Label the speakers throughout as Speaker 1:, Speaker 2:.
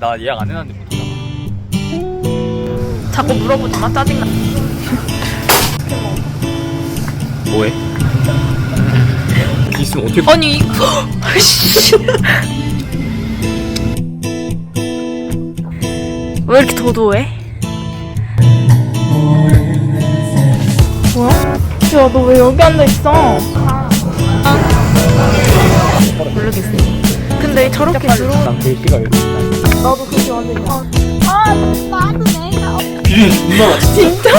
Speaker 1: 나 예약 안 해놨는데 못하잖아.
Speaker 2: 자꾸 물어보지 마 짜증나
Speaker 1: 뭐해? 있으면 어떻게
Speaker 2: 아니 씨. 왜 이렇게 도도해? 뭐야? 야 너 왜 여기 앉아 있어? 모르겠어 근데 저렇게 들어오
Speaker 1: 난 글씨가 왜
Speaker 2: 나도 그게 완전 아, 아 나도 내가
Speaker 1: 비리는 존나 많아.
Speaker 2: 진짜?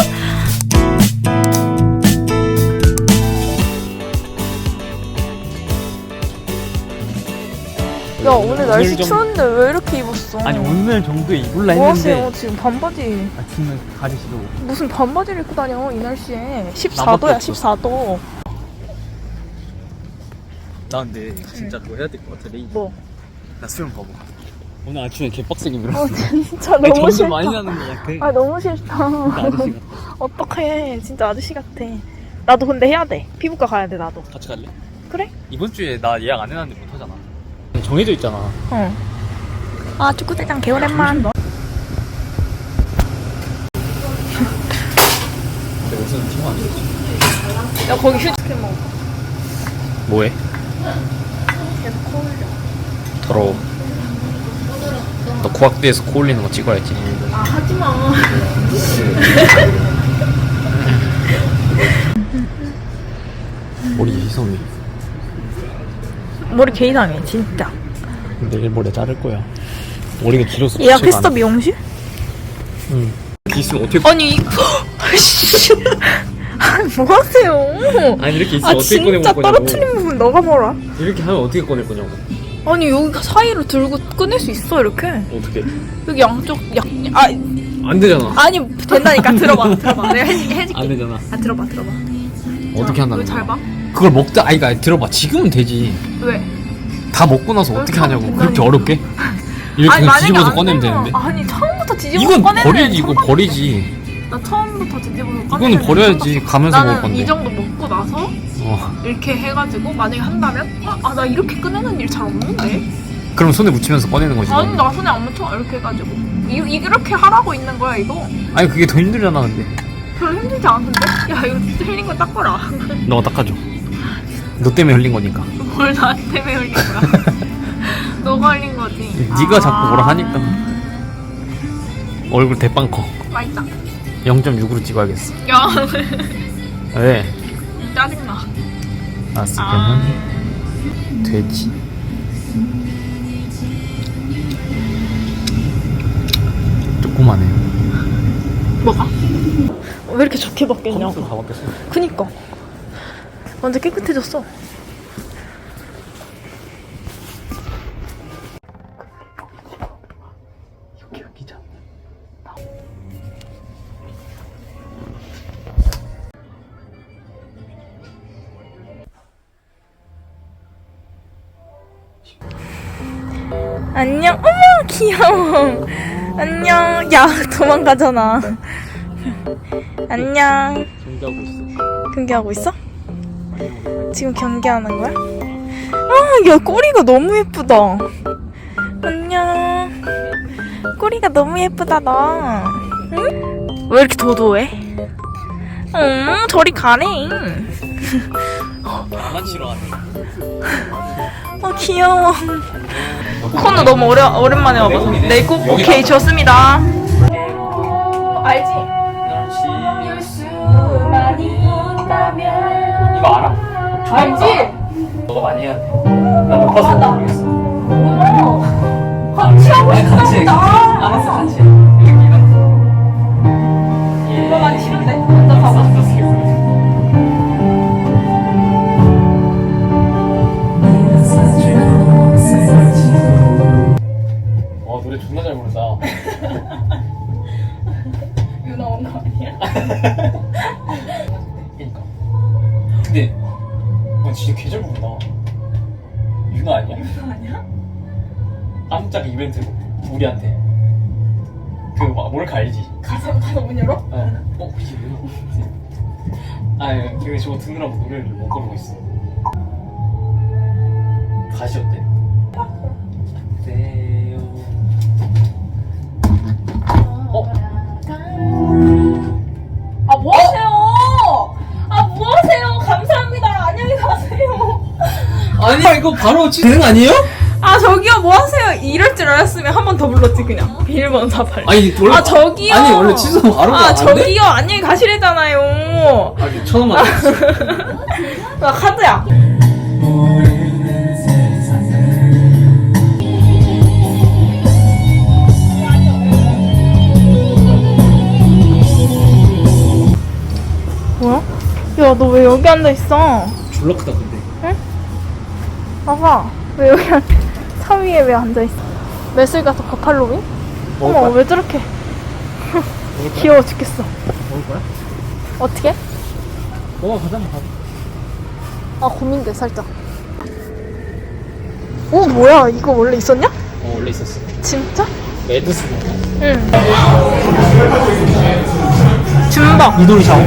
Speaker 2: 야 오늘 날씨
Speaker 1: 좀-
Speaker 2: 추운데 왜 이렇게 입었어?
Speaker 1: 아니 오늘 정도에 입을라
Speaker 2: 뭐
Speaker 1: 했는데
Speaker 2: 하세요 지금 반바지
Speaker 1: 아침에 가지시고
Speaker 2: 무슨 반바지를 입고 다녀 이 날씨에
Speaker 1: 나밖에
Speaker 2: 14도야
Speaker 1: 없어.
Speaker 2: 14도
Speaker 1: 나 근데 진짜 그거 해야 될 것 같아 레이
Speaker 2: 뭐?
Speaker 1: 나 수영 가봐 오늘 아침에 개빡세게 밀었어.
Speaker 2: 어 진짜 너무
Speaker 1: 점수
Speaker 2: 싫다.
Speaker 1: 많이 나는 것 같아.
Speaker 2: 아 너무 싫다.
Speaker 1: 나 아저씨 같아.
Speaker 2: 어떡해. 진짜 아저씨 같아. 나도 근데 해야 돼. 피부과 가야 돼 나도.
Speaker 1: 같이 갈래?
Speaker 2: 그래?
Speaker 1: 이번 주에 나 예약 안 해놨는데 못 하잖아. 정해져 있잖아.
Speaker 2: 어. 아 축구대장 개오랜만.
Speaker 1: 근데 무슨 팀안 되지.
Speaker 2: 야 거기 휴지캔 먹어.
Speaker 1: 뭐해?
Speaker 2: 계속 코 흘려.
Speaker 1: 더러워 너 코악대에서 코 올리는 거 찍어야지.
Speaker 2: 아 하지마.
Speaker 1: 머리 이성이
Speaker 2: 머리 개 이상해 진짜.
Speaker 1: 내일 모레 자를 거야. 머리가 길어서
Speaker 2: 예약했어 미용실?
Speaker 1: 응. 있으면 어떻게
Speaker 2: 아니 씨. 아니 뭐 하세요?
Speaker 1: 아니 이렇게 있으면
Speaker 2: 아
Speaker 1: 어떻게 꺼내볼
Speaker 2: 진짜
Speaker 1: 거냐고
Speaker 2: 떨어뜨린 부분 너가 뭐라.
Speaker 1: 이렇게 하면 어떻게 꺼낼 거냐고
Speaker 2: 아니 여기 사이로 들고 꺼낼 수 있어 이렇게?
Speaker 1: 어떻게
Speaker 2: 여기 양쪽 약 아
Speaker 1: 안 되잖아.
Speaker 2: 아니 된다니까. 들어봐 들어봐. 내가 해줄게 해줄게.
Speaker 1: 안 되잖아.
Speaker 2: 아 들어봐 들어봐.
Speaker 1: 어떻게 한다는
Speaker 2: 왜잘 봐?
Speaker 1: 그걸 먹다 아이가 들어봐. 지금은 되지.
Speaker 2: 왜?
Speaker 1: 다 먹고 나서
Speaker 2: 왜
Speaker 1: 어떻게 하냐고. 그렇게 어렵게? 이렇게 그냥
Speaker 2: 만약에
Speaker 1: 뒤집어서
Speaker 2: 안
Speaker 1: 꺼내면
Speaker 2: 되면-
Speaker 1: 되는데.
Speaker 2: 아니 처음부터 뒤집어서
Speaker 1: 이건
Speaker 2: 꺼내면
Speaker 1: 버리지. 이거 버리지
Speaker 2: 나 처음부터 뒤집어서
Speaker 1: 이거는 버려야지. 가면서 먹을
Speaker 2: 나는
Speaker 1: 건데.
Speaker 2: 이 정도 먹고 나서
Speaker 1: 어.
Speaker 2: 이렇게 해가지고 만약에 한다면 아 나 이렇게 꺼내는 일 잘 없는데?
Speaker 1: 그럼 손에 묻히면서 꺼내는 거지
Speaker 2: 아니 나 손에 안 묻혀. 이렇게 해가지고. 이, 이렇게 하라고 있는 거야 이거?
Speaker 1: 아니 그게 더 힘들잖아 근데.
Speaker 2: 별로 힘들지 않은데? 야 이거 흘린 거 닦아라.
Speaker 1: 너가 닦아줘 너 때문에 흘린 거니까.
Speaker 2: 뭘 나한테 왜 흘린 거야? 너가 흘린 거지.
Speaker 1: 네가
Speaker 2: 아,
Speaker 1: 자꾸 뭐라 하니까. 얼굴 대빵 커.
Speaker 2: 맛있다
Speaker 1: 0.6으로 찍어야겠어.
Speaker 2: 야.
Speaker 1: 왜?
Speaker 2: 짜증나.
Speaker 1: 알았어
Speaker 2: 아.
Speaker 1: 그러면 돼지. 조그마네요.
Speaker 2: 뭐가? 왜 이렇게 좋게 바뀌었냐고.
Speaker 1: 컴퓨터 다 바뀌었어
Speaker 2: 그니까. 완전 깨끗해졌어 안녕 어머 귀여워 안녕 야 도망가잖아 안녕
Speaker 1: 준비하고 있어
Speaker 2: 경기하고 있어? 지금 경기하는 거야? 아, 야, 꼬리가 너무 예쁘다. 안녕. 꼬리가 너무 예쁘다, 너. 응? 왜 이렇게 도도해? 응, 저리 가래.
Speaker 1: 나만 싫어하네
Speaker 2: 어, 귀여워. 코너 너무 오래, 오랜만에 와봐서. 네, 꼭, 오케이, 좋습니다. 알지?
Speaker 1: 이거 알아?
Speaker 2: 알지?
Speaker 1: 너가 많이 해야 돼나못 봐서 모르겠어
Speaker 2: 같이 하고
Speaker 1: 아니, 같이 해, 같이 해. 알았어 같이 해 그니까 근데 너 진짜 개잘 부른다 유나 아니야?
Speaker 2: 유나 아니야?
Speaker 1: 깜짝 이벤트 우리한테 그 뭐, 몰카 알지?
Speaker 2: 가서 가서 문 열어?
Speaker 1: 어, 어 이게 왜 나오지? 아 지금 저거 듣느라고 노래를 못 부르고 있어 가시 어때? 바로 취되는 거 아니에요?
Speaker 2: 아 저기요 뭐 하세요? 이럴 줄 알았으면 한 번 더 불렀지 그냥 비밀번호 다 빨리.
Speaker 1: 아니 원래
Speaker 2: 아 저기요.
Speaker 1: 아니 원래 취소 바로
Speaker 2: 아
Speaker 1: 안 돼?
Speaker 2: 저기요 안녕히 가시래잖아요.
Speaker 1: 아니 천 원만
Speaker 2: 더나 카드야. 뭐야? 야 너 왜 여기 앉아 있어?
Speaker 1: 졸라 크다
Speaker 2: 봐봐 왜 여기 앉... 차 위에 왜 앉아 있어? 매술 가서 버팔로빈?
Speaker 1: 먹을
Speaker 2: 어머
Speaker 1: 거야?
Speaker 2: 왜 저렇게
Speaker 1: 먹을 거야?
Speaker 2: 귀여워 죽겠어.
Speaker 1: 먹을 거야?
Speaker 2: 어떻게?
Speaker 1: 먹어 가자 가자
Speaker 2: 아 고민돼 살짝. 오 뭐야 이거 원래 있었냐?
Speaker 1: 어 원래 있었어
Speaker 2: 진짜?
Speaker 1: 레드스
Speaker 2: 응. 준박.
Speaker 1: 이돌이 샤워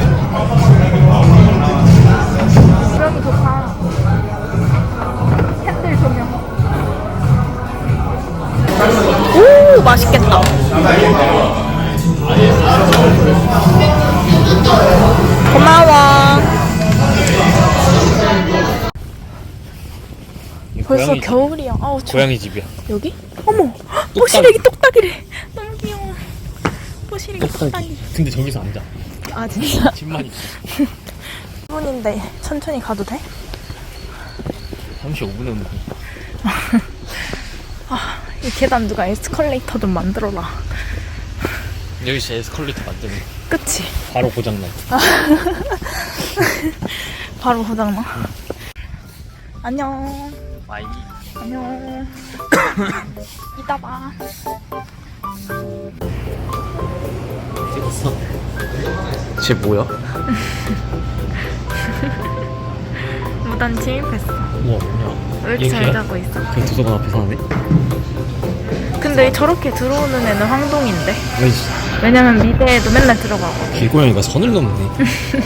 Speaker 2: 벌써 겨울이야. 아우 추워.
Speaker 1: 고양이 집이야
Speaker 2: 여기? 어머, 뽀시래기 똑딱이래. 너무 귀여워. 뽀시래기 똑딱이.
Speaker 1: 근데 저기서 앉아
Speaker 2: 아 진짜.
Speaker 1: 집만 있어
Speaker 2: 10분인데 천천히 가도 돼?
Speaker 1: 35분에 오는 거
Speaker 2: 이 계단 누가 에스컬레이터 좀 만들어라.
Speaker 1: 여기서 에스컬레이터 만들면
Speaker 2: 그치?
Speaker 1: 바로 고장나
Speaker 2: 바로 고장나. 안녕.
Speaker 1: 와이
Speaker 2: 안녕. 이따 봐.
Speaker 1: 찍었어 쟤 뭐야?
Speaker 2: 무단 침입했어.
Speaker 1: 우와 뭐냐
Speaker 2: 왜 이렇게 잘 자고 있어?
Speaker 1: 그 도서관 앞에 사네?
Speaker 2: 근데 저렇게 들어오는 애는 황동인데.
Speaker 1: 아이씨
Speaker 2: 왜냐면 미대에도 맨날 들어가고.
Speaker 1: 길고양이가 선을 넘네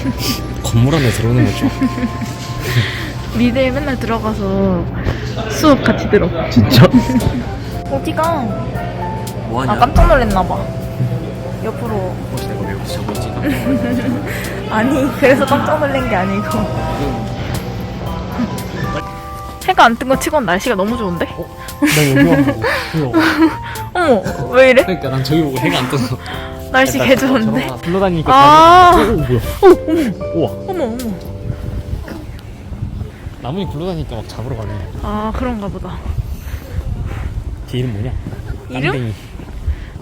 Speaker 1: 건물 안에 들어오는 거죠
Speaker 2: 미대에 맨날 들어가서 수업 같이 들어.
Speaker 1: 진짜?
Speaker 2: 어디가?
Speaker 1: 뭐하냐?
Speaker 2: 아 깜짝 놀랐나봐. 옆으로.
Speaker 1: 혹시 내가 왜 여기서 자고 있지?
Speaker 2: 아니 그래서 깜짝 놀란 게 아니고. 해가 안 뜬 거 치곤 날씨가 너무 좋은데?
Speaker 1: 나 여기 와보고 그래요
Speaker 2: 어머 왜 이래?
Speaker 1: 그러니까 난 저기 보고 해가 안 떠서
Speaker 2: 날씨 개 좋은데?
Speaker 1: 불러다니니까
Speaker 2: 아.
Speaker 1: 잘... 오, 뭐야 우와
Speaker 2: 어머 어머.
Speaker 1: 나무니 굴러다니니까 막 잡으러 가네
Speaker 2: 아 그런가 보다.
Speaker 1: 걔 이름 뭐냐?
Speaker 2: 이름?
Speaker 1: 암댕이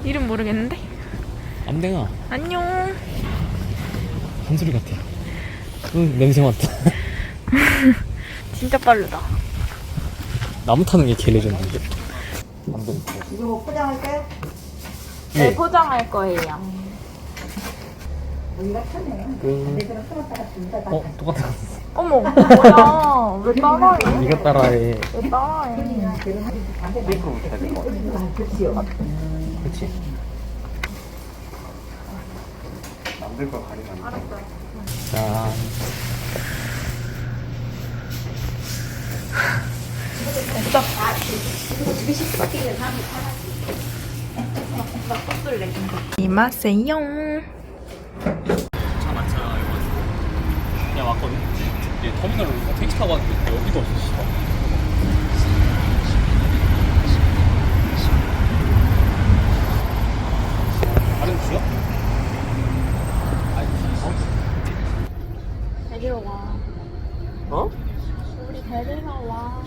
Speaker 2: 이름 모르겠는데?
Speaker 1: 암댕아
Speaker 2: 안녕.
Speaker 1: 한소리 같아 응 냄새 맡다
Speaker 2: 진짜 빠르다.
Speaker 1: 나무 타는 게 개 레전드인데 암댕이
Speaker 3: 이거 뭐 포장할까요?
Speaker 2: 네 포장할 거예요.
Speaker 3: 우리가 편해요.
Speaker 1: 응.
Speaker 3: 근데 그럼 끊었다가 준다.
Speaker 1: 어? 똑같아
Speaker 2: 어머 뭐야? 왜 따라해?
Speaker 1: 네가 따라해
Speaker 2: 왜 따라해?
Speaker 1: 스피커 못해야 될 것 같아
Speaker 3: 그렇지요.
Speaker 1: 그치? 남들 걸 가리면 안 돼 자
Speaker 2: 됐어. 이마세요.
Speaker 1: 차 많잖아 그냥 왔거든 얘 터미널로 우리가 택시 타고 왔는데 여기도 없어 씨발 다른 구야? 아니 어?
Speaker 2: 데리러 와.
Speaker 1: 어?
Speaker 2: 우리 데리러 와.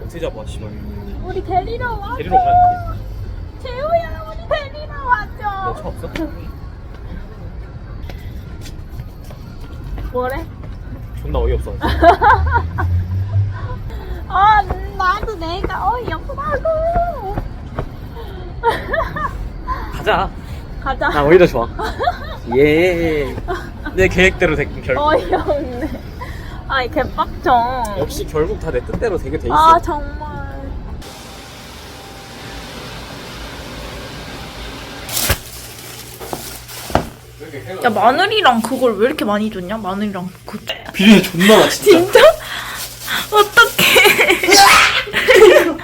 Speaker 1: 어떻게 잡아 씨발
Speaker 2: 우리 데리러 와.
Speaker 1: 데리러 가야 돼
Speaker 2: 재우야 우리 데리러 와줘.
Speaker 1: 너차 없어?
Speaker 2: 뭐래?
Speaker 1: 존나 어이없어
Speaker 2: 아 나도 내가 어이없다고.
Speaker 1: 가자
Speaker 2: 가자.
Speaker 1: 나 오히려 좋아 예 내 계획대로 됐긴 결국
Speaker 2: 어이없네. 아이 개빡쳐.
Speaker 1: 역시 결국 다 내 뜻대로 되게 돼 있어
Speaker 2: 아 정말. 야 마늘이랑 그걸 왜 이렇게 많이 줬냐? 마늘이랑 그
Speaker 1: 비린내 존나 나 진짜
Speaker 2: 진짜? 어떡해.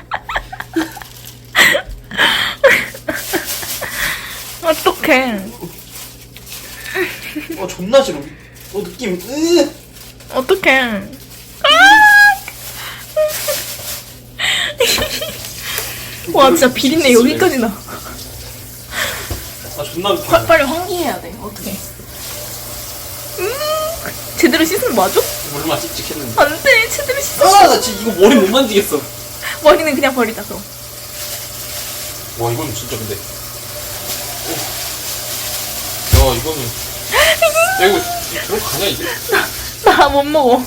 Speaker 2: 어떡해.
Speaker 1: 어 존나 싫어 어 느낌 으
Speaker 2: 어떡해. 와 진짜 비린내 여기까지 나.
Speaker 1: 존나 웃겨.
Speaker 2: 빨리 환기해야 돼. 어떻게? 음 제대로 씻으면 맞아?
Speaker 1: 물만 찝찝했는데.
Speaker 2: 안 돼 제대로 씻어.
Speaker 1: 아, 나 지금 이거 머리 못 만지겠어.
Speaker 2: 머리는 그냥 버리자 그럼.
Speaker 1: 와, 이건 진짜 근데. 오. 야, 이거는. 야, 이거 들어가냐, 이게?
Speaker 2: 나 못 먹어.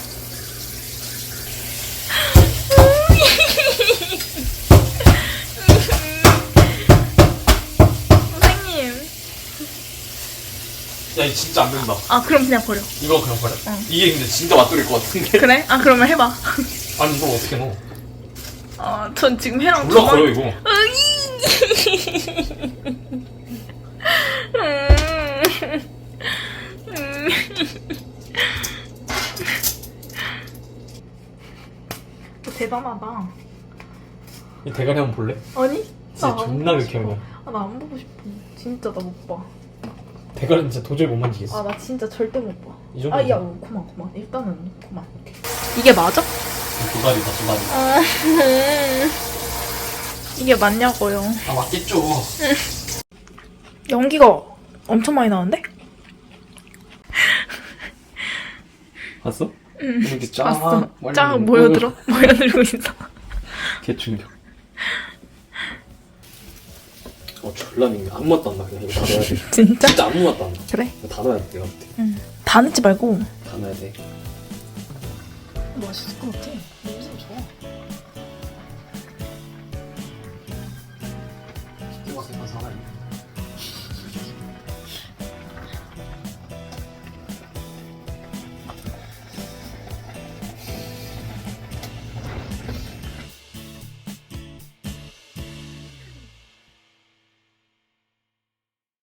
Speaker 1: 야, 진짜 안 된다.
Speaker 2: 아 그럼 그냥 버려.
Speaker 1: 이거 그냥 버려.
Speaker 2: 응.
Speaker 1: 이게 근데 진짜 맛돌일 것 같은데.
Speaker 2: 그래? 아 그러면 해봐.
Speaker 1: 아니, 이걸 어떻게 넣어?
Speaker 2: 아, 전 지금 해랑
Speaker 1: 몰라, 버려, 이거.
Speaker 2: 대단하다.
Speaker 1: 이 대가리 한번 볼래?
Speaker 2: 아니?
Speaker 1: 진짜
Speaker 2: 나 안
Speaker 1: 존나
Speaker 2: 보고
Speaker 1: 그렇게. 하냐.
Speaker 2: 아, 나 안 보고 싶어. 진짜 나 못 봐.
Speaker 1: 대가리는 진짜 도저히 못 만지겠어.
Speaker 2: 아, 나 진짜 절대 못 봐.
Speaker 1: 이 정도.
Speaker 2: 아, 야, 어, 그만, 그만. 일단은 그만. 이게 맞아?
Speaker 1: 두 가지다, 두 가지.
Speaker 2: 아, 이게 맞냐고요.
Speaker 1: 아, 맞겠죠.
Speaker 2: 연기가 엄청 많이 나는데?
Speaker 1: 봤어?
Speaker 2: 응.
Speaker 1: 이렇게 쫙.
Speaker 2: 봤어. 쫙 모여들어? 모여들고 있어.
Speaker 1: 개충격. 어, 졸라 민게 아무 맛도 안 나. 그냥 이거 다 넣어야 돼.
Speaker 2: 진짜?
Speaker 1: 진짜 아무 맛도 안 나.
Speaker 2: 그래?
Speaker 1: 이거 다 넣어야 돼, 내가 볼 때.
Speaker 2: 응. 다 넣지 말고.
Speaker 1: 다 넣어야 돼.
Speaker 2: 맛있을 것 같아.